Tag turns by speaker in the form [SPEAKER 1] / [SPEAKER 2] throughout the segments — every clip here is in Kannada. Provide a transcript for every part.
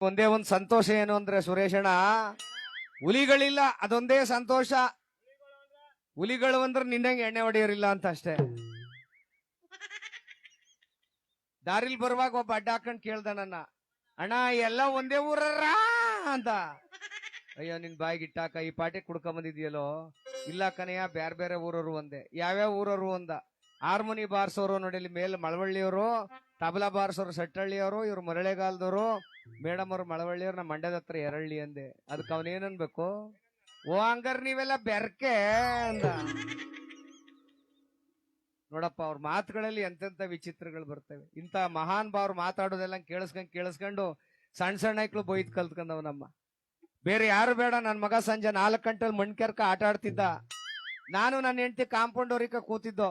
[SPEAKER 1] ಒಂದೇ ಒಂದ್ ಸಂತೋಷ ಏನು ಅಂದ್ರೆ ಸುರೇಶಣ್ಣ, ಹುಲಿಗಳಿಲ್ಲ, ಅದೊಂದೇ ಸಂತೋಷ. ಹುಲಿಗಳು ಅಂದ್ರೆ ನಿನ್ನಂಗೆ ಎಣ್ಣೆ ಹೊಡೆಯೋರಿಲ್ಲ ಅಂತ ಅಷ್ಟೇ. ದಾರಿಲ್ ಬರುವಾಗ ಒಬ್ಬ ಅಡ್ಡ ಹಾಕೊಂಡ್ ಕೇಳ್ದ ನನ್ನ, ಅಣ್ಣ, ಎಲ್ಲ ಒಂದೇ ಊರರ? ಅಂತ. ಅಯ್ಯೋ, ನಿನ್ ಬಾಯಿಗೆ ಈ ಪಾಟಿ ಕುಡ್ಕೊಂಡ್ ಬಂದಿದ್ಯಲ್ಲೋ ಇಲ್ಲ ಕನೆಯ ಬೇರೆ ಬೇರೆ ಊರವರು ಒಂದೇ, ಯಾವ್ಯಾವ ಊರವರು ಒಂದ? ಹಾರ್ಮೋನಿ ಬಾರ್ಸೋರು, ನೋಡಿ ಇಲ್ಲಿ ಮೇಲೆ ಮಳವಳ್ಳಿಯವರು ತಬಲಾ ಬಾರಿಸೋರು ಸೆಟ್ಟಳ್ಳಿಯವರು ಇವ್ರು ಮರಳೆಗಾಲದವರು ಮೇಡಮ್ ಅವ್ರು ಮಳವಳ್ಳಿಯವ್ರು ನಮ್ಮ ಮಂಡ್ಯದ ಹತ್ರ ಎರಳ್ಳಿ ಅಂದೆ. ಅದಕ್ಕೆ ಅವನೇನನ್ಬೇಕು ಓ ಹಂಗಾರ ನೀವೆಲ್ಲ ಬೆರ್ಕೆ ಅಂದ. ನೋಡಪ್ಪ, ಅವ್ರ ಮಾತುಗಳಲ್ಲಿ ಎಂತೆಂತ ವಿಚಿತ್ರಗಳು ಬರ್ತವೆ. ಇಂತ ಮಹಾನ್ ಭಾವ್ರು ಮಾತಾಡೋದೆಲ್ಲ ಕೇಳಿಸ್ಕೊಂಡ್ ಕೇಳಿಸ್ಕೊಂಡು ಸಣ್ಣ ಸಣ್ಣ ಐಕ್ಳು ಬೊಯ್ದು ಕಲ್ತ್ಕೊಂಡವ್ ನಮ್ಮ. ಬೇರೆ ಯಾರು ಬೇಡ ನನ್ನ ಮಗ ಸಂಜೆ ನಾಲ್ಕು ಗಂಟೆಲಿ ಮಣ್ಕೆರ್ಕ ಆಟ ಆಡ್ತಿದ್ದ. ನಾನು ನನ್ನ ಹೆಂಡತಿ ಕಾಂಪೌಂಡ್ ಅವ್ರಿಕ ಕೂತಿದ್ದೋ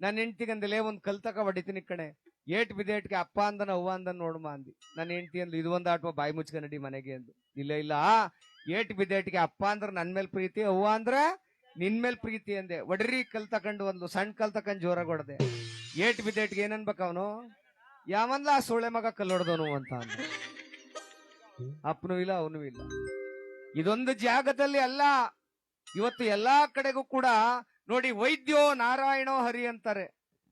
[SPEAKER 1] ನನ್ನ ಹೆಂಡತಿಗೆ ಅಂದಲೇ ಒಂದ್ ಕಲ್ತಕ ಹೊಡಿತೀನಿ ಕಣೆ. ಏಟ್ ಬಿದೇಟ್ಗೆ ಅಪ್ಪ ಅಂದನ, ಅವ್ವ ಅಂದನ್ ನೋಡಮ್ಮ ಅಂದಿ. ನನ್ನ ಹೆಂಡತಿ ಅಂದ್ಲು, ಇದು ಒಂದು ಆಟೋ ಬಾಯಿ ಮುಚ್ಕ ನಡಿ ಮನೆಗೆ ಅಂದು ಇಲ್ಲ ಇಲ್ಲ ಏಟ್ ಬಿದೇಟ್ಗೆ ಅಪ್ಪ ಅಂದ್ರೆ ನನ್ನ ಮೇಲೆ ಪ್ರೀತಿ, ಅವ್ವ ಅಂದ್ರೆ ನಿನ್ ಮೇಲೆ ಪ್ರೀತಿ ಅಂದೆ. ಒಡರಿ ಕಲ್ ತಕೊಂಡು ಒಂದು ಸಣ್ಣ ಕಲ್ ತಕೊಂಡ್ ಜೋರಾಗಿ ಹೊಡೆದೆ ಏಟ್ ಬಿದ್ದೇಟ್ಗೆ ಏನನ್ಬೇಕ ಅವನು? ಯಾವಂದ್ಲ ಆ ಸೊಳ್ಳೆ ಮಗ ಕಲ್ಲೊಡ್ದವನು ಅಂತ ಅಂದ ಅಪ್ಪನೂ ಇಲ್ಲ, ಅವನು ಇಲ್ಲ. ಇದೊಂದು ಜಾಗದಲ್ಲಿ ಅಲ್ಲ, ಇವತ್ತು ಎಲ್ಲಾ ಕಡೆಗೂ ಕೂಡ ನೋಡಿ, ವೈದ್ಯೋ ನಾರಾಯಣೋ ಹರಿ ಅಂತಾರೆ.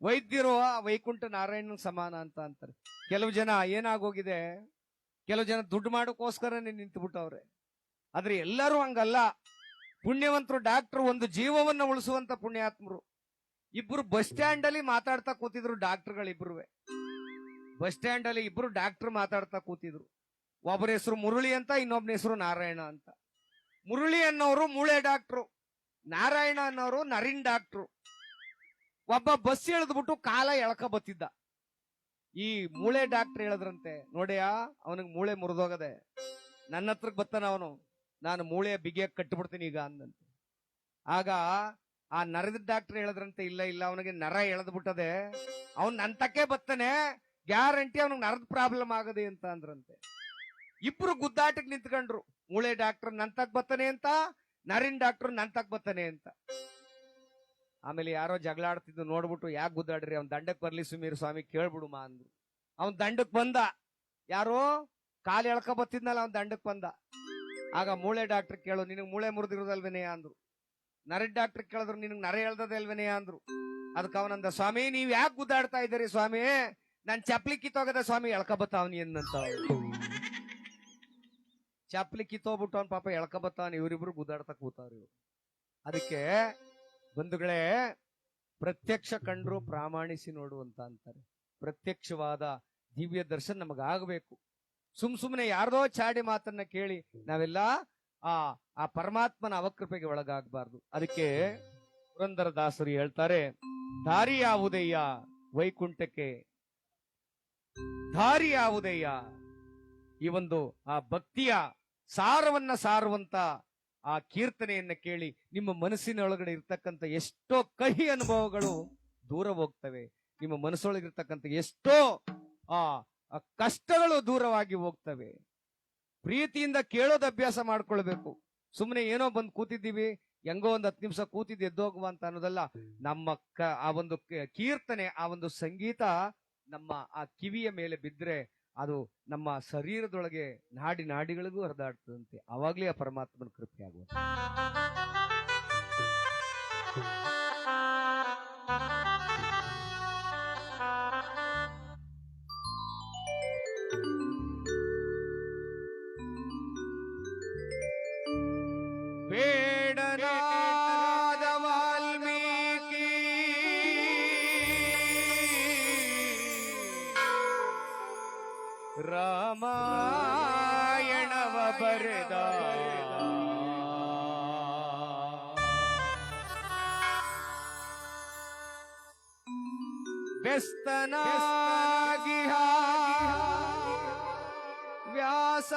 [SPEAKER 1] ವೈದ್ಯರು ವೈಕುಂಠ ನಾರಾಯಣ ಸಮಾನ ಅಂತ ಅಂತಾರೆ. ಕೆಲವು ಜನ ಏನಾಗೋಗಿದೆ, ಕೆಲವು ಜನ ದುಡ್ಡು ಮಾಡೋಕ್ಕೋಸ್ಕರನೇ ನಿಂತುಬಿಟ್ಟವ್ರೆ. ಆದ್ರೆ ಎಲ್ಲರೂ ಹಂಗಲ್ಲ. ಪುಣ್ಯವಂತರು, ಡಾಕ್ಟರ್ ಒಂದು ಜೀವವನ್ನ ಉಳಿಸುವಂತ ಪುಣ್ಯಾತ್ಮರು. ಇಬ್ರು ಬಸ್ ಸ್ಟ್ಯಾಂಡ್ ಅಲ್ಲಿ ಮಾತಾಡ್ತಾ ಕೂತಿದ್ರು ಡಾಕ್ಟರ್ಗಳಿಬ್ರು ಬಸ್ ಸ್ಟ್ಯಾಂಡ್ ಅಲ್ಲಿ ಇಬ್ರು ಡಾಕ್ಟರ್ ಮಾತಾಡ್ತಾ ಕೂತಿದ್ರು. ಒಬ್ಬರ ಹೆಸರು ಮುರುಳಿ ಅಂತ, ಇನ್ನೊಬ್ಬನ ಹೆಸರು ನಾರಾಯಣ ಅಂತ. ಮುರುಳಿ ಅನ್ನೋರು ಮೂಳೆ ಡಾಕ್ಟ್ರು, ನಾರಾಯಣ ಅನ್ನೋರು ನರಿನ್ ಡಾಕ್ಟ್ರು. ಒಬ್ಬ ಬಸ್ ಎಳೆದ್ಬಿಟ್ಟು ಕಾಲ ಎಳ್ಕ ಬತ್ತಿದ್ದ. ಈ ಮೂಳೆ ಡಾಕ್ಟರ್ ಹೇಳಿದ್ರಂತೆ, ನೋಡ್ಯಾ, ಅವನಿಗೆ ಮೂಳೆ ಮುರಿದೋಗದೆ. ನನ್ನ ಹತ್ರಕ್ ಬತ್ತಾನ ಅವನು. ನಾನು ಮೂಳೆ ಬಿಗಿಯ ಕಟ್ಟಿಬಿಡ್ತೀನಿ ಈಗ ಅಂದಂತೆ. ಆಗ ಆ ನರದ ಡಾಕ್ಟರ್ ಹೇಳದ್ರಂತೆ, ಇಲ್ಲ ಇಲ್ಲ, ಅವನಿಗೆ ನರ ಎಳೆದ್ಬಿಟ್ಟದೆ. ಅವ್ನ್ ನಂತಕ್ಕೆ ತಕ್ಕೆ ಬತ್ತಾನೆ, ಗ್ಯಾರಂಟಿ ಅವನಿಗೆ ನರದ ಪ್ರಾಬ್ಲಮ್ ಆಗದೆ ಅಂತ ಅಂದ್ರಂತೆ. ಇಬ್ರು ಗುದ್ದಾಟಕ್ಕೆ ನಿಂತ್ಕೊಂಡ್ರು. ಮೂಳೆ ಡಾಕ್ಟರ್ ನಂತಕ್ ತಕ್ ಬತ್ತಾನೆ ಅಂತ, ನರಿನ್ ಡಾಕ್ಟರ್ ನಂತಕ್ ತಕ್ ಬತ್ತಾನೆ ಅಂತ. ಆಮೇಲೆ ಯಾರೋ ಜಗಳ ಆಡ್ತಿದ್ದು ನೋಡ್ಬಿಟ್ಟು ಯಾಕೆ ಗುದ್ದಾಡ್ರಿ? ಅವ್ನ ದಂಡಕ್ಕೆ ಬರ್ಲಿ ಸುಮೀರ್ ಸ್ವಾಮಿ ಕೇಳ್ಬಿಡು ಮಾ ಅಂದ್ರು. ಅವ್ನ್ ದಂಡಕ್ಕೆ ಬಂದ. ಯಾರೋ ಕಾಲು ಎಳ್ಕ ಬತ್ತಿದ್ನಲ್ಲ ಅವ್ನ್ ದಂಡಕ್ಕೆ ಬಂದ. ಆಗ ಮೂಳೆ ಡಾಕ್ಟರ್ ಕೇಳು, ನಿನಗೆ ಮೂಳೆ ಮುರಿದಿರೋದಲ್ವೇನೆಯ ಅಂದ್ರು. ನರ ಡಾಕ್ಟರ್ ಕೇಳಿದ್ರು, ನಿನಗೆ ನರ ಎಳ್ದದಲ್ವೇನೆಯ ಅಂದ್ರು. ಅದಕ್ಕೆ ಅವನಂದ, ಸ್ವಾಮಿ, ನೀವ್ ಯಾಕೆ ಗುದ್ದಾಡ್ತಾ ಇದ್ದೀರಿ ಸ್ವಾಮಿ? ನನ್ ಚಪ್ಲಿ ಕಿತ್ತೋಗದ ಸ್ವಾಮಿ, ಎಳ್ಕ ಬತ್ತಾವನಿ ಎಂದಂತ ಚಪ್ಲಿ ಕಿತ್ತೋಗ್ಬಿಟ್ಟು ಅವ್ನ ಪಾಪ ಎಳ್ಕ ಬತ್ತಾವನಿ, ಇವ್ರಿಬ್ರು ಗುದ್ದಾಡ್ತಾ ಕೂತಾವ್ರಿ ಅದಕ್ಕೆ ಬಂಧುಗಳೇ, ಪ್ರತ್ಯಕ್ಷ ಕಂಡ್ರು ಪ್ರಾಮಾಣಿಸಿ ನೋಡುವಂತ ಅಂತಾರೆ. ಪ್ರತ್ಯಕ್ಷವಾದ ದಿವ್ಯ ದರ್ಶನ ನಮಗಾಗಬೇಕು. ಸುಮ್ ಸುಮ್ಮನೆ ಯಾರ್ದೋ ಚಾಡಿ ಮಾತನ್ನ ಕೇಳಿ ನಾವೆಲ್ಲ ಆ ಆ ಪರಮಾತ್ಮನ ಅವಕೃಪೆಗೆ ಒಳಗಾಗಬಾರ್ದು. ಅದಕ್ಕೆ ಪುರಂದರ ದಾಸರು ಹೇಳ್ತಾರೆ, ದಾರಿ ಯಾವುದಯ್ಯ ವೈಕುಂಠಕ್ಕೆ? ದಾರಿ ಯಾವುದಯ್ಯ? ಈ ಒಂದು ಆ ಭಕ್ತಿಯ ಸಾರವನ್ನ ಸಾರುವಂತ ಆ ಕೀರ್ತನೆಯನ್ನ ಕೇಳಿ ನಿಮ್ಮ ಮನಸ್ಸಿನ ಒಳಗಡೆ ಇರ್ತಕ್ಕಂಥ ಎಷ್ಟೋ ಕಹಿ ಅನುಭವಗಳು ದೂರ ಹೋಗ್ತವೆ. ನಿಮ್ಮ ಮನಸ್ಸೊಳಗಿರ್ತಕ್ಕಂಥ ಎಷ್ಟೋ ಆ ಕಷ್ಟಗಳು ದೂರವಾಗಿ ಹೋಗ್ತವೆ. ಪ್ರೀತಿಯಿಂದ ಕೇಳೋದು ಅಭ್ಯಾಸ ಮಾಡ್ಕೊಳ್ಬೇಕು. ಸುಮ್ಮನೆ ಏನೋ ಬಂದು ಕೂತಿದ್ದೀವಿ, ಹೆಂಗೋ ಒಂದು ಹತ್ತು ನಿಮಿಷ ಕೂತಿದ್ದು ಎದ್ದೋಗುವ ಅಂತ ಅನ್ನೋದಲ್ಲ. ನಮ್ಮ ಕ- ಆ ಒಂದು ಕೀರ್ತನೆ, ಆ ಒಂದು ಸಂಗೀತ ನಮ್ಮ ಆ ಕಿವಿಯ ಮೇಲೆ ಬಿದ್ರೆ ಅದು ನಮ್ಮ ಶರೀರದೊಳಗೆ ನಾಡಿ ನಾಡಿಗಳಿಗೂ ಹರಿದಾಡ್ತದಂತೆ. ಆವಾಗಲೇ ಆ ಪರಮಾತ್ಮನ ಕೃಪೆ ಆಗುವುದು ರಾಮಾಯಣವ ಬರೆದ. ವ್ಯಸ್ತನಾಗಿ ವ್ಯಾಸ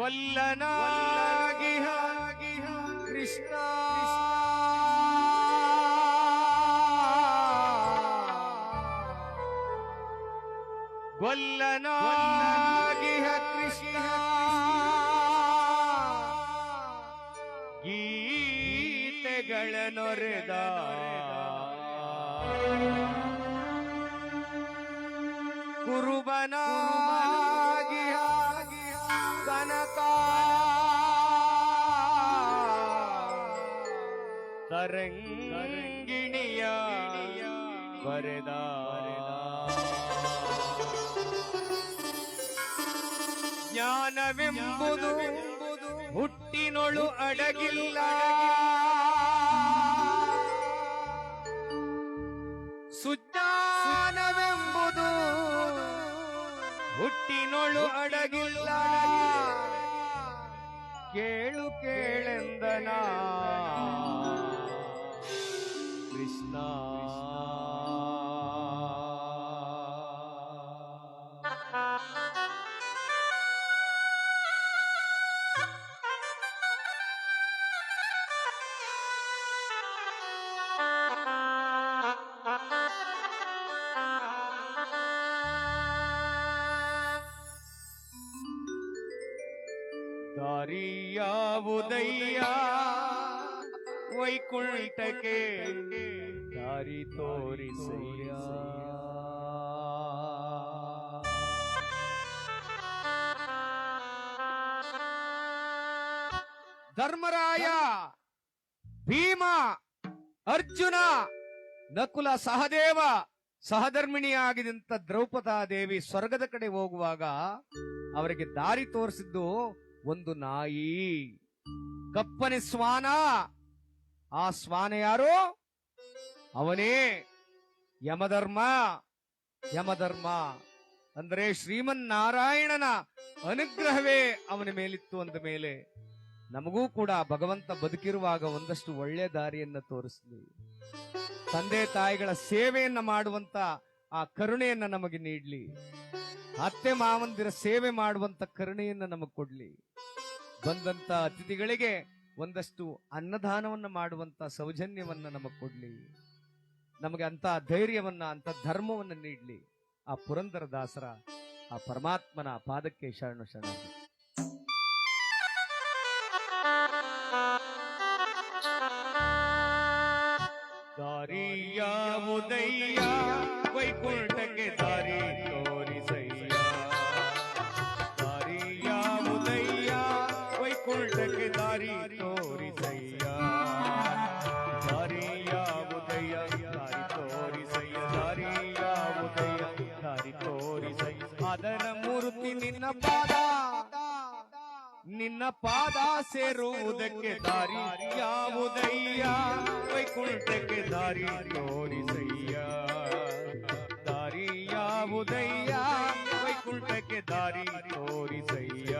[SPEAKER 1] ಕೊಲ್ಲನಾಗಿಹ ಕೃಷ್ಣ. ಕೊಲ್ಲನಾಗಿಹ ಕೃಷ್ಣ. ಗೀತೆಗಳ ನೊರೆದ ಕುರುಬನಾ ತರಂಗಿಣಿಯ ವರದಾ ಜ್ಞಾನವೆಂಬುದು ಹುಟ್ಟಿನೊಳು ಅಡಗಿಲ್ಲ. ಸುಜ್ಞಾನವೆಂಬುದು ಹುಟ್ಟಿನೊಳು ಅಡಗಿಲ್ಲ. ಕೇಳು ಕೇಳೆಂದನ. ದಾರಿಯಾವುದಯ್ಯ ವೈಕುಂಠಕ್ಕೆ ದಾರಿ ತೋರಿಸಯ್ಯ. ಧರ್ಮರಾಯ, ಭೀಮ, ಅರ್ಜುನ, ನಕುಲ ಸಹದೇವ ಸಹಧರ್ಮಿಣಿಯಾಗಿದ್ದಂಥ ದ್ರೌಪದಾ ದೇವಿ ಸ್ವರ್ಗದ ಕಡೆ ಹೋಗುವಾಗ ಅವರಿಗೆ ದಾರಿ ತೋರಿಸಿದ್ದು ಒಂದು ನಾಯಿ. ಕಪ್ಪನೆ ಸ್ವಾನ ಆ ಸ್ವಾನ ಯಾರು? ಅವನೇ ಯಮಧರ್ಮ ಯಮಧರ್ಮ. ಅಂದ್ರೆ ಶ್ರೀಮನ್ನಾರಾಯಣನ ಅನುಗ್ರಹವೇ ಅವನ ಮೇಲಿತ್ತು ಅಂದ ಮೇಲೆ ನಮಗೂ ಕೂಡ ಭಗವಂತ ಬದುಕಿರುವಾಗ ಒಂದಷ್ಟು ಒಳ್ಳೆ ದಾರಿಯನ್ನ ತೋರಿಸಲಿ. ತಂದೆ ತಾಯಿಗಳ ಸೇವೆಯನ್ನ ಮಾಡುವಂತ ಆ ಕರುಣೆಯನ್ನ ನಮಗೆ ನೀಡ್ಲಿ. ಅತ್ತೆ ಮಾವಂದಿರ ಸೇವೆ ಮಾಡುವಂತ ಕರುಣೆಯನ್ನ ನಮಗೆ ಕೊಡ್ಲಿ. ಬಂದಂತ ಅತಿಥಿಗಳಿಗೆ ಒಂದಷ್ಟು ಅನ್ನದಾನವನ್ನ ಮಾಡುವಂತ ಸೌಜನ್ಯವನ್ನ ನಮಗ್ ಕೊಡ್ಲಿ. ನಮಗೆ ಅಂತ ಧೈರ್ಯವನ್ನ ಅಂತ ಧರ್ಮವನ್ನ ನೀಡ್ಲಿ. ಆ ಪುರಂದರ ದಾಸರ, ಆ ಪರಮಾತ್ಮನ ಪಾದಕ್ಕೆ ಶರಣು ಶರಣ ದಾರಿಯ ವೈಕುಂಠಕ್ಕೆ ದಾರಿ ಅದರ ಮೂರ್ತಿ ನಿನ್ನ ಪಾದ. ನಿನ್ನ ಪಾದ ಸೇರುವುದಕ್ಕೆ ದಾರಿ ಯಾವುದಯ್ಯ? ವೈಕುಂಠಕ್ಕೆ ದಾರಿ ತೋರಿಸಯ್ಯ. ದಾರಿ ಯಾವುದಯ್ಯ? ವೈಕುಂಠಕ್ಕೆ ದಾರಿ ತೋರಿಸಯ್ಯ.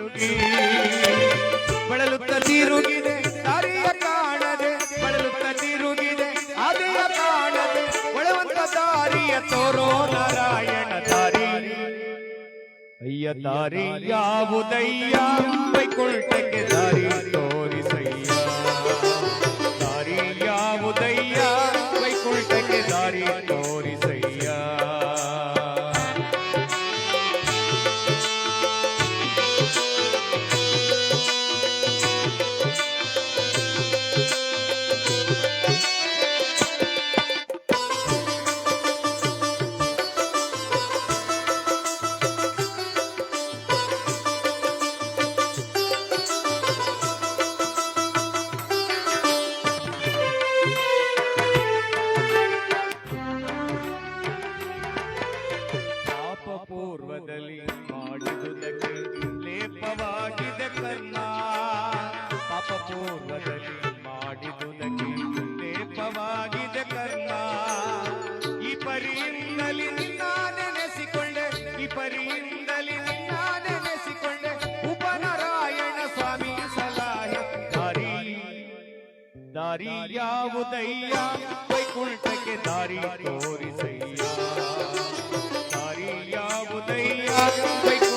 [SPEAKER 1] ನಡುಗಿ ಬಳಲುತ್ತ ತಿರುಗಿದೆ, ದಾರಿಯ ಕಾಣದೆ. ಬಳಲುತ್ತ ತಿರುಗಿದೆ ಆದಿಯ ಕಾಣದೆ. ಒಳವಂತ ದಾರಿಯ ತೋರೋ ನಾರಾಯಣ ದಾರಿ. ಅಯ್ಯ ದಾರಿ ಯಾವುದಯ್ಯ? ವೈಕುಂಠಕ್ಕೆ ದಾರಿ ತೋರಿಸಯ್ಯ. ದಾರಿ ಯಾವುದಯ್ಯ? ವೈಕುಂಠಕ್ಕೆ ದಾರಿ ತೋರಿಸಯ್ಯ. ಪರಿಂದಲಿ ನೆನೆಸಿಕೊಂಡೆ. ಉಪನಾರಾಯಣ ಸ್ವಾಮಿ ಸಲಹೆ. ದಾರಿ ದಾರಿ ಯಾವುದಯ್ಯ? ವೈಕುಂಠಕ್ಕೆ ದಾರಿ ತೋರಿಸಯ್ಯ. ದಾರಿ ಯಾವುದಯ್ಯ?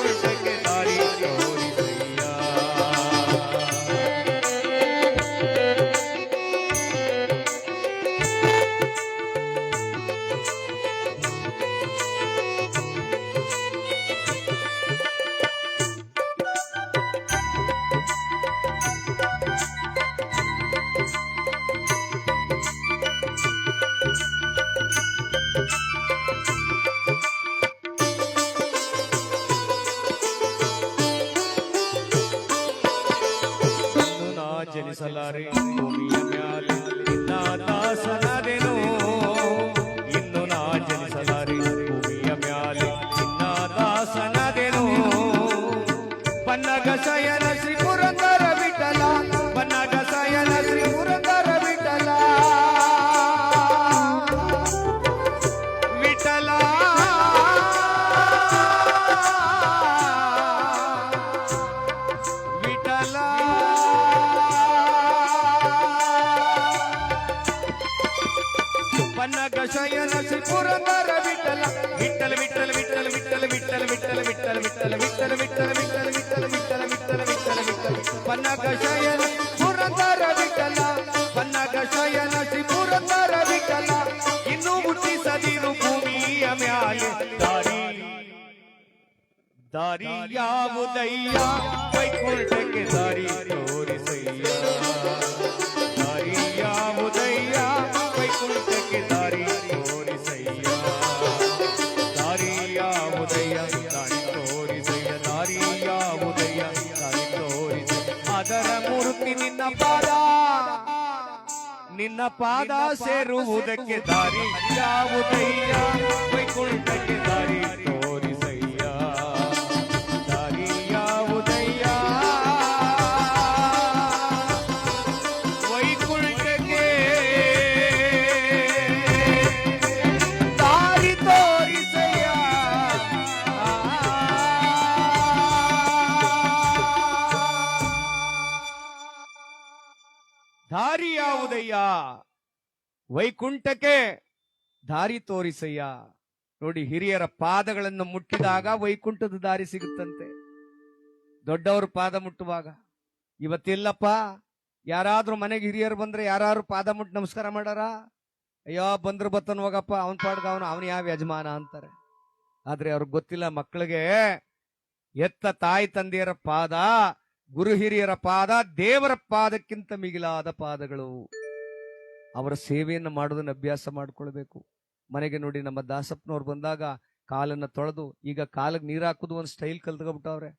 [SPEAKER 1] ದಾರಿಯಾವುದಯ್ಯ ಕೈಕೊಳ್ಟಕ್ಕೆ ದಾರಿ ತೋರಿಸಯ್ಯ ದಾರಿಯಾವುದಯ್ಯ ಕೈಕೊಳ್ಟಕ್ಕೆ ದಾರಿ ತೋರಿಸಯ್ಯ ದಾರಿಯಾವುದಯ್ಯ ದಾರಿ ತೋರಿಸಯ್ಯ ದಾರಿಯಾವುದಯ್ಯ ದಾರಿ ತೋರಿಸ ಅದರ ಮೂರ್ತಿ ನಿನ್ನ ಪಾದ ನಿನ್ನ ಪಾದ ಸೇರುವುದಕ್ಕೆ ದಾರಿ ಯಾವುದಯ್ಯ ಕೈಕೊಳ್ಟಕ್ಕೆ ದಾರಿ ತೋರಿಸ ಯಾವುದಯ್ಯ ವೈಕುಂಠಕ್ಕೆ ದಾರಿ ತೋರಿಸಯ್ಯ. ನೋಡಿ, ಹಿರಿಯರ ಪಾದಗಳನ್ನು ಮುಟ್ಟಿದಾಗ ವೈಕುಂಠದ ದಾರಿ ಸಿಗುತ್ತಂತೆ. ದೊಡ್ಡವರು ಪಾದ ಮುಟ್ಟುವಾಗ. ಇವತ್ತಿಲ್ಲಪ್ಪ, ಯಾರಾದ್ರೂ ಮನೆಗೆ ಹಿರಿಯರು ಬಂದ್ರೆ ಯಾರು ಪಾದ ಮುಟ್ಟು ನಮಸ್ಕಾರ ಮಾಡಾರ? ಅಯ್ಯೋ, ಬಂದ್ರು ಬತ್ತನ್ ಹೋಗಪ್ಪ, ಅವನ್ ಪಾಡ್ಗ ಅವನು, ಅವನ ಯಾವ ಯಜಮಾನ ಅಂತಾರೆ. ಆದ್ರೆ ಅವ್ರಿಗೆ ಗೊತ್ತಿಲ್ಲ ಮಕ್ಕಳಿಗೆ ಎತ್ತ ತಾಯಿ ತಂದೆಯರ ಪಾದ, ಗುರು ಹಿರಿಯರ ಪಾದ, ದೇವರ ಪಾದಕ್ಕಿಂತ ಮಿಗಿಲಾದ ಪಾದಗಳು. ಅವರ ಸೇವೆಯನ್ನು ಮಾಡೋದನ್ನು ಅಭ್ಯಾಸ ಮಾಡಿಕೊಳ್ಬೇಕು. ಮನೆಗೆ ನೋಡಿ ನಮ್ಮ ದಾಸಪ್ಪನವ್ರು ಬಂದಾಗ ಕಾಲನ್ನು ತೊಳೆದು, ಈಗ ಕಾಲಿಗೆ ನೀರು ಹಾಕೋದು ಒಂದು ಸ್ಟೈಲ್ ಕಲ್ತ್ಕೊಬಿಟ್ಟವ್ರೆ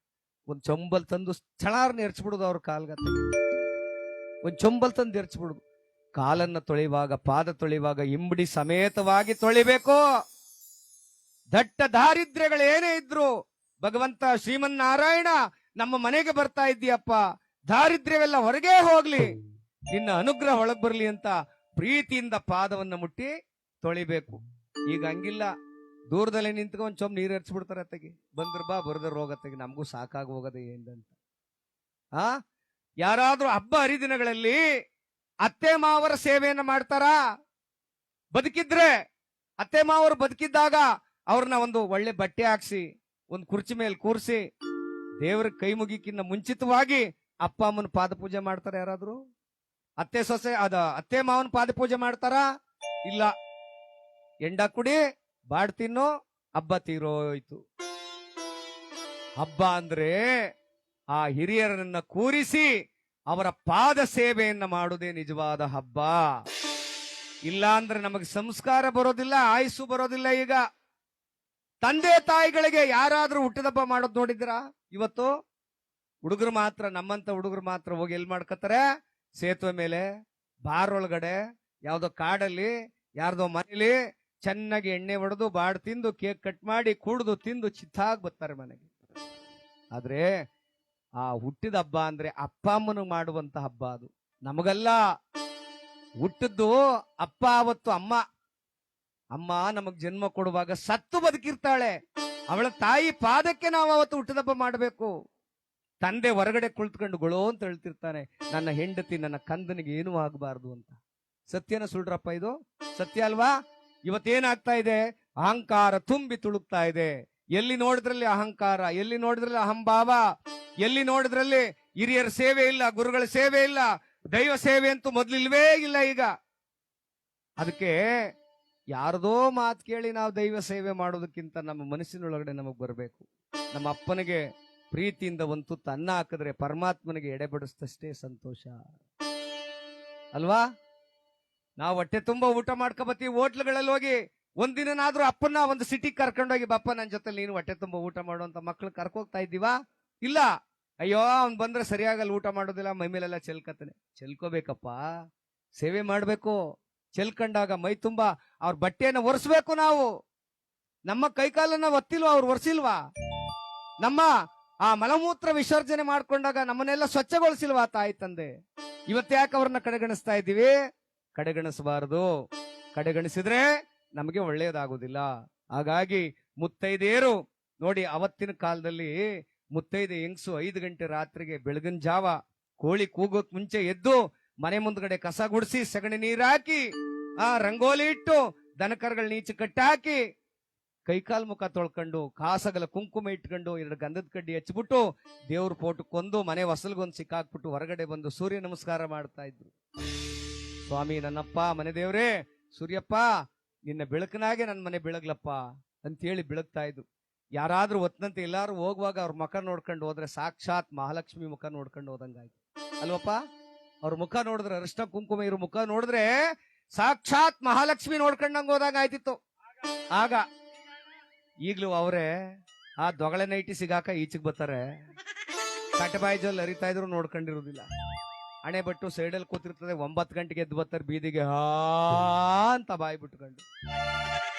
[SPEAKER 1] ಒಂದು ಚೊಂಬಲ್ ತಂದು ಚಣಾರ್ನ ಎರಚ್ಬಿಡೋದು ಅವ್ರ ಕಾಲ್ಗತ್ತೆ ಒಂದು ಚೊಂಬಲ್ ತಂದು ಎರ್ಚ್ಬಿಡುದು. ಕಾಲನ್ನ ತೊಳೆಯುವಾಗ, ಪಾದ ತೊಳೆಯುವಾಗ, ಇಂಬಡಿ ಸಮೇತವಾಗಿ ತೊಳಿಬೇಕು. ದಟ್ಟ ದಾರಿದ್ರ್ಯಗಳು ಏನೇ ಇದ್ರು, ಭಗವಂತ ಶ್ರೀಮನ್ನಾರಾಯಣ ನಮ್ಮ ಮನೆಗೆ ಬರ್ತಾ ಇದ್ದೀಯಪ್ಪ. ದಾರಿದ್ರ್ಯವೆಲ್ಲ ಹೊರಗೆ ಹೋಗ್ಲಿ. ನಿನ್ನ ಅನುಗ್ರಹ ಒಳಗ್ ಬರ್ಲಿ ಅಂತ ಪ್ರೀತಿಯಿಂದ ಪಾದವನ್ನು ಮುಟ್ಟಿ ತೊಳಿಬೇಕು. ಈಗ ಹಂಗಿಲ್ಲ. ದೂರದಲ್ಲಿ ನಿಂತ್ಕೊಂಡು ಚೊಂಬ್ ನೀರ್ ಎರ್ಚ್ಬಿಡ್ತಾರೆ ಅತ್ತಗೆ. ಬಂದ್ರ ಬಾ, ಬರ್ದರು ಹೋಗತ್ತಗೆ ನಮಗೂ ಸಾಕಾಗಿ ಹೋಗದೆ ಏನಂತ ಆ? ಯಾರಾದ್ರೂ ಹಬ್ಬ ಹರಿದಿನಗಳಲ್ಲಿ ಅತ್ತೆ ಮಾವರ ಸೇವೆಯನ್ನ ಮಾಡ್ತಾರಾ? ಬದುಕಿದ್ರೆ ಅತ್ತೆ ಮಾವರು ಬದುಕಿದ್ದಾಗ ಅವ್ರನ್ನ ಒಂದು ಒಳ್ಳೆ ಬಟ್ಟೆ ಹಾಕ್ಸಿ, ಒಂದು ಕುರ್ಚಿ ಮೇಲೆ ಕೂರಿಸಿ ದೇವರ ಕೈ ಮುಗಿಕಿನ್ನ ಮುಂಚಿತವಾಗಿ ಅಪ್ಪ ಅಮ್ಮನ ಪಾದ ಪೂಜೆ ಮಾಡ್ತಾರ ಯಾರಾದ್ರೂ? ಅತ್ತೆ ಸೊಸೆ, ಅದ ಅತ್ತೆ ಮಾವನ ಪಾದ ಪೂಜೆ ಮಾಡ್ತಾರ? ಇಲ್ಲ. ಎಂಡ ಕುಡಿ, ಬಾಡ್ ತಿನ್ನು, ಹಬ್ಬ ತೀರೋಯ್ತು. ಹಬ್ಬ ಅಂದ್ರೆ ಆ ಹಿರಿಯರನ್ನ ಕೂರಿಸಿ ಅವರ ಪಾದ ಸೇವೆಯನ್ನ ಮಾಡುವುದೇ ನಿಜವಾದ ಹಬ್ಬ. ಇಲ್ಲ ಅಂದ್ರೆ ನಮಗೆ ಸಂಸ್ಕಾರ ಬರೋದಿಲ್ಲ, ಆಯಸ್ಸು ಬರೋದಿಲ್ಲ ಈಗ. ತಂದೆ ತಾಯಿಗಳಿಗೆ ಯಾರಾದ್ರೂ ಹುಟ್ಟಿದಬ್ಬ ಮಾಡೋದ್ ನೋಡಿದ್ರಾ ಇವತ್ತು ಹುಡುಗರು ಮಾತ್ರ, ನಮ್ಮಂತ ಹುಡುಗರು ಮಾತ್ರ ಹೋಗಿ ಎಲ್ ಮಾಡ್ಕೋತಾರೆ ಸೇತುವೆ ಮೇಲೆ, ಬಾರ್ ಒಳಗಡೆ, ಯಾವ್ದೋ ಕಾಡಲ್ಲಿ, ಯಾರ್ದೋ ಮನೇಲಿ ಚೆನ್ನಾಗಿ ಎಣ್ಣೆ ಹೊಡೆದು, ಬಾಡ್ ತಿಂದು, ಕೇಕ್ ಕಟ್ ಮಾಡಿ, ಕುಡಿದು, ತಿಂದು, ಚಿತ್ತಾಗಿ ಬರ್ತಾರೆ ಮನೆಗೆ. ಆದ್ರೆ, ಆ ಹುಟ್ಟಿದ ಹಬ್ಬ ಅಂದ್ರೆ ಅಪ್ಪ ಅಮ್ಮನು ಮಾಡುವಂತ ಹಬ್ಬ ಅದು. ನಮಗಲ್ಲ. ಹುಟ್ಟಿದ್ದು ಅಪ್ಪ, ಅವತ್ತು ಅಮ್ಮ. ಅಮ್ಮ ನಮಗ್ ಜನ್ಮ ಕೊಡುವಾಗ ಸತ್ತು ಬದುಕಿರ್ತಾಳೆ. ಅವಳ ತಾಯಿ ಪಾದಕ್ಕೆ ನಾವು ಅವತ್ತು ಹುಟ್ಟಿದಬ್ಬ ಮಾಡಬೇಕು. ತಂದೆ ಹೊರಗಡೆ ಕುಳಿತುಕೊಂಡು ಗೊಳೋ ಅಂತ ಹೇಳ್ತಿರ್ತಾನೆ, ನನ್ನ ಹೆಂಡತಿ ನನ್ನ ಕಂದನಿಗೆ ಏನೂ ಆಗಬಾರ್ದು ಅಂತ. ಸತ್ಯನ ಸುಳ್ರಪ್ಪ ಇದು? ಸತ್ಯ ಅಲ್ವಾ? ಇವತ್ತೇನಾಗ್ತಾ ಇದೆ? ಅಹಂಕಾರ ತುಂಬಿ ತುಳುಕ್ತಾ ಇದೆ. ಎಲ್ಲಿ ನೋಡಿದ್ರಲ್ಲಿ ಅಹಂಕಾರ? ಎಲ್ಲಿ ನೋಡಿದ್ರಲ್ಲಿ ಅಹಂಭಾವ? ಎಲ್ಲಿ ನೋಡಿದ್ರಲ್ಲಿ ಹಿರಿಯರ ಸೇವೆ ಇಲ್ಲ, ಗುರುಗಳ ಸೇವೆ ಇಲ್ಲ, ದೈವ ಸೇವೆ ಅಂತೂ ಮೊದ್ಲಿಲ್ವೇ ಇಲ್ಲ ಈಗ. ಅದಕ್ಕೆ ಯಾರದೋ ಮಾತು ಕೇಳಿ ನಾವು ದೈವ ಸೇವೆ ಮಾಡೋದಕ್ಕಿಂತ ನಮ್ಮ ಮನಸ್ಸಿನೊಳಗಡೆ ನಮಗ್ ಬರಬೇಕು. ನಮ್ಮ ಅಪ್ಪನಿಗೆ ಪ್ರೀತಿಯಿಂದ ಒಂದು ತುತ್ತು ಹಾಕಿದ್ರೆ ಪರಮಾತ್ಮನಿಗೆ ಎಡೆಬಡಿಸ್ತಷ್ಟೇ ಸಂತೋಷ. ಅಲ್ವಾ? ನಾವು ಹೊಟ್ಟೆ ತುಂಬಾ ಊಟ ಮಾಡ್ಕೊಬತ್ತೀವಿ, ಹೋಟ್ಲುಗಳಲ್ಲಿ ಹೋಗಿ ಒಂದಿನಾದ್ರೂ ಅಪ್ಪನ ಒಂದು ಸಿಟಿ ಕರ್ಕೊಂಡೋಗಿ, ಬಪ್ಪ ನನ್ನ ಜೊತೆ ನೀನು ಹೊಟ್ಟೆ ತುಂಬಾ ಊಟ ಮಾಡುವಂತ ಮಕ್ಳು ಕರ್ಕೋಗ್ತಾ ಇದ್ದೀವಾ? ಇಲ್ಲ. ಅಯ್ಯೋ, ಅವ್ನು ಬಂದ್ರೆ ಸರಿಯಾಗಲ್ಲ, ಊಟ ಮಾಡೋದಿಲ್ಲ, ಮೈ ಮೇಲೆಲ್ಲ ಚೆಲ್ಕೋಬೇಕಪ್ಪ. ಸೇವೆ ಮಾಡಬೇಕು. ಚೆಲ್ಕಂಡಾಗ ಮೈ ತುಂಬಾ, ಅವ್ರ ಬಟ್ಟೆಯನ್ನು ಒರೆಸ್ಬೇಕು ನಾವು. ನಮ್ಮ ಕೈಕಾಲನ್ನ ಒತ್ತಿಲ್ವಾ, ಅವ್ರು ಒರೆಸಿಲ್ವಾ? ನಮ್ಮ ಆ ಮಲಮೂತ್ರ ವಿಸರ್ಜನೆ ಮಾಡ್ಕೊಂಡಾಗ ನಮ್ಮನ್ನೆಲ್ಲ ಸ್ವಚ್ಛಗೊಳಿಸಿಲ್ವಾ ತಾಯಿ ತಂದೆ? ಇವತ್ತ್ಯಾಕೆ ಅವ್ರನ್ನ ಕಡೆಗಣಿಸ್ತಾ ಇದ್ದೀವಿ? ಕಡೆಗಣಿಸಬಾರದು. ಕಡೆಗಣಿಸಿದ್ರೆ ನಮಗೆ ಒಳ್ಳೆಯದಾಗುವುದಿಲ್ಲ. ಹಾಗಾಗಿ ಮುತ್ತೈದೆಯರು, ನೋಡಿ ಅವತ್ತಿನ ಕಾಲದಲ್ಲಿ ಮುತ್ತೈದೆ ಹೆಂಗ್ಸು ಐದು ಗಂಟೆ ರಾತ್ರಿಗೆ ಬೆಳಗಿನ ಜಾವ ಕೋಳಿ ಕೂಗೋಕ್ ಮುಂಚೆ ಎದ್ದು ಮನೆ ಮುಂದ್ಗಡೆ ಕಸ ಗುಡಿಸಿ ಸೆಗಣಿ ನೀರ್ ಹಾಕಿ ಆ ರಂಗೋಲಿ ಇಟ್ಟು ದನಕರಗಳ ನೀಚು ಕಟ್ಟಾಕಿ ಕೈಕಾಲ್ ಮುಖ ತೊಳ್ಕೊಂಡು, ಕಾಸಗಲ ಕುಂಕುಮ ಇಟ್ಕೊಂಡು, ಎರಡು ಗಂಧದ ಕಡ್ಡಿ ಹಚ್ಬಿಟ್ಟು ದೇವ್ರ ಫೋಟೋ ಕೊಂದು, ಮನೆ ಹೊಸಲ್ಗೊಂದು ಸಿಕ್ಕಾಕ್ಬಿಟ್ಟು ಹೊರಗಡೆ ಬಂದು ಸೂರ್ಯ ನಮಸ್ಕಾರ ಮಾಡ್ತಾ ಇದ್ರು. ಸ್ವಾಮಿ ನನ್ನಪ್ಪ, ಮನೆ ದೇವ್ರೇ, ಸೂರ್ಯಪ್ಪ, ನಿನ್ನ ಬೆಳಕನಾಗೆ ನನ್ನ ಮನೆ ಬೆಳಗ್ಲಪ್ಪ ಅಂತೇಳಿ ಬೆಳಗ್ತಾ ಇದ್ರು. ಯಾರಾದ್ರೂ ಒತ್ತಂತೆ ಎಲ್ಲಾರು ಹೋಗುವಾಗ ಅವ್ರ ಮುಖ ನೋಡ್ಕೊಂಡು ಹೋದ್ರೆ ಸಾಕ್ಷಾತ್ ಮಹಾಲಕ್ಷ್ಮಿ ಮುಖ ನೋಡ್ಕೊಂಡು ಹೋದಂಗಾಯ್ತು. ಅಲ್ವಪ್ಪ? ಅವ್ರ ಮುಖ ನೋಡಿದ್ರೆ ಅರಿಶಿನ ಕುಂಕುಮ ಇರೋ ಮುಖ ನೋಡಿದ್ರೆ ಸಾಕ್ಷಾತ್ ಮಹಾಲಕ್ಷ್ಮಿ ನೋಡ್ಕೊಂಡಂಗ ಹೋದಾಗ ಆಯ್ತಿತ್ತು ಆಗ ಈಗ್ಲೂ ಅವರೇ ಆ ದೊಗಳೆ ನೈಟಿ ಸಿಗಾಕ ಈಚೆಗೆ ಬರ್ತಾರೆ. ಕಟ್ಟಬಾಯಿ ಜಲ್ ಅರಿತಾ ಇದ್ರು ನೋಡ್ಕೊಂಡಿರೋದಿಲ್ಲ. ಹಣೆ ಬಟ್ಟು ಸೈಡಲ್ಲಿ ಕೂತಿರ್ತದೆ, ಒಂಬತ್ತು ಗಂಟೆಗೆ ಎದ್ದು ಬರ್ತಾರೆ, ಬೀದಿಗೆ ಹಾ ಅಂತ ಬಾಯಿ ಬಿಟ್ಕೊಂಡು.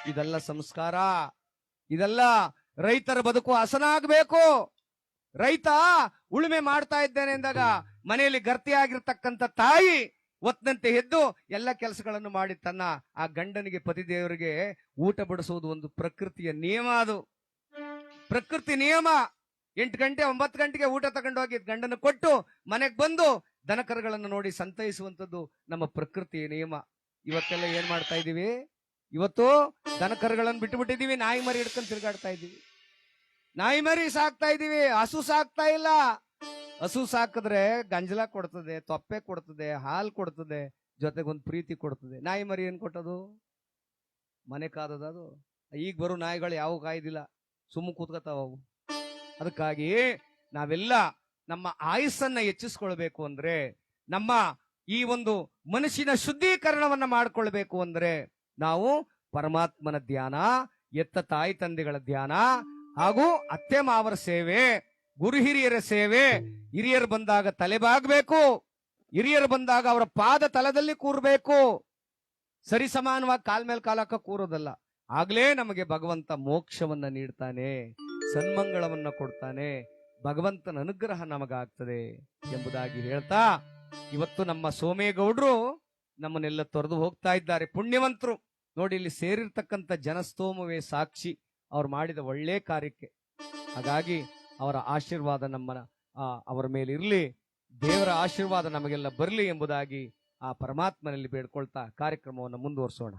[SPEAKER 1] ಇದೆಲ್ಲ ಸಂಸ್ಕಾರ. ಇದೆಲ್ಲ ರೈತರ ಬದುಕು ಹಸನಾಗಬೇಕು ರೈತ ಉಳುಮೆ ಮಾಡ್ತಾ ಇದ್ದೇನೆ ಎಂದಾಗ ಮನೆಯಲ್ಲಿ ಗರ್ತಿ ಆಗಿರ್ತಕ್ಕಂಥ ತಾಯಿ ಒತ್ತಂತೆ ಎದ್ದು ಎಲ್ಲ ಕೆಲಸಗಳನ್ನು ಮಾಡಿ ತನ್ನ ಆ ಗಂಡನಿಗೆ, ಪತಿದೇವರಿಗೆ ಊಟ ಬಡಿಸುವುದು ಒಂದು ಪ್ರಕೃತಿಯ ನಿಯಮ ಅದು. ಪ್ರಕೃತಿ ನಿಯಮ. ಎಂಟು ಗಂಟೆ, ಒಂಬತ್ತು ಗಂಟೆಗೆ ಊಟ ತಗೊಂಡೋಗಿ ಗಂಡನ ಕೊಟ್ಟು ಮನೆಗೆ ಬಂದು ದನಕರಗಳನ್ನು ನೋಡಿ ಸಂತೈಸುವಂಥದ್ದು ನಮ್ಮ ಪ್ರಕೃತಿಯ ನಿಯಮ. ಇವತ್ತೆಲ್ಲ ಏನ್ ಮಾಡ್ತಾ ಇದೀವಿ ಇವತ್ತು ದನಕರಗಳನ್ನು ಬಿಟ್ಟು ಬಿಟ್ಟಿದೀವಿ ನಾಯಿ ಮರಿ ಹಿಡ್ಕೊಂಡು ತಿರುಗಾಡ್ತಾ ಇದೀವಿ ನಾಯಿ ಮರಿ ಸಾಕ್ತಾ ಇದೀವಿ ಹಸು ಸಾಕ್ತಾ ಇಲ್ಲ. ಹಸು ಸಾಕಿದ್ರೆ ಗಂಜಲ ಕೊಡ್ತದೆ, ತೊಪ್ಪೆ ಕೊಡ್ತದೆ, ಹಾಲು ಕೊಡ್ತದೆ ಜೊತೆಗೆ ಒಂದು ಪ್ರೀತಿ ಕೊಡ್ತದೆ. ನಾಯಿ ಮರಿ ಏನ್ ಕೊಟ್ಟದು? ಮನೆ ಕಾದದ ಅದು. ಈಗ ಬರೋ ನಾಯಿಗಳು ಯಾವ ಕಾಯ್ದಿಲ್ಲ. ಸುಮ್ಮ ಕೂತ್ಕೋತಾವ ಅವು. ಅದಕ್ಕಾಗಿ ನಾವೆಲ್ಲ ನಮ್ಮ ಆಯಸ್ಸನ್ನ ಹೆಚ್ಚಿಸ್ಕೊಳ್ಬೇಕು ಅಂದ್ರೆ, ನಮ್ಮ ಈ ಒಂದು ಮನಸ್ಸಿನ ಶುದ್ಧೀಕರಣವನ್ನ ಮಾಡ್ಕೊಳ್ಬೇಕು ಅಂದ್ರೆ, ನಾವು ಪರಮಾತ್ಮನ ಧ್ಯಾನ, ಎತ್ತ ತಾಯಿ ತಂದೆಗಳ ಧ್ಯಾನ ಹಾಗೂ ಅತ್ತೆ ಮಾವರ ಸೇವೆ ಗುರು ಹಿರಿಯರ ಸೇವೆ, ಹಿರಿಯರು ಬಂದಾಗ ತಲೆಬಾಗಬೇಕು, ಹಿರಿಯರು ಬಂದಾಗ ಅವರ ಪಾದ ತಲದಲ್ಲಿ ಕೂರಬೇಕು. ಸರಿ ಸಮಾನವಾಗಿ ಕಾಲ್ ಮೇಲೆ ಕಾಲಕ್ಕ ಕೂರೋದಲ್ಲ. ಆಗ್ಲೇ ನಮಗೆ ಭಗವಂತ ಮೋಕ್ಷವನ್ನ ನೀಡ್ತಾನೆ, ಸನ್ಮಂಗಳವನ್ನ ಕೊಡ್ತಾನೆ, ಭಗವಂತನ ಅನುಗ್ರಹ ನಮಗಾಗ್ತದೆ ಎಂಬುದಾಗಿ ಹೇಳ್ತಾ, ಇವತ್ತು ನಮ್ಮ ಸೋಮೇಗೌಡರು ನಮ್ಮನ್ನೆಲ್ಲ ತೊರೆದು ಹೋಗ್ತಾ ಇದ್ದಾರೆ. ಪುಣ್ಯವಂತರು. ನೋಡಿ, ಇಲ್ಲಿ ಸೇರಿರ್ತಕ್ಕಂಥ ಜನಸ್ತೋಮವೇ ಸಾಕ್ಷಿ. ಅವ್ರು ಮಾಡಿದ ಒಳ್ಳೆ ಕಾರ್ಯಕ್ಕೆ. ಹಾಗಾಗಿ ಅವರ ಆಶೀರ್ವಾದ ನಮ್ಮ ಅವರ ಮೇಲೆ ಇರಲಿ. ದೇವರ ಆಶೀರ್ವಾದ ನಮಗೆಲ್ಲ ಬರಲಿ ಎಂಬುದಾಗಿ ಆ ಪರಮಾತ್ಮನಲ್ಲಿ ಬೇಡ್ಕೊಳ್ತಾ ಕಾರ್ಯಕ್ರಮವನ್ನು ಮುಂದುವರಿಸೋಣ.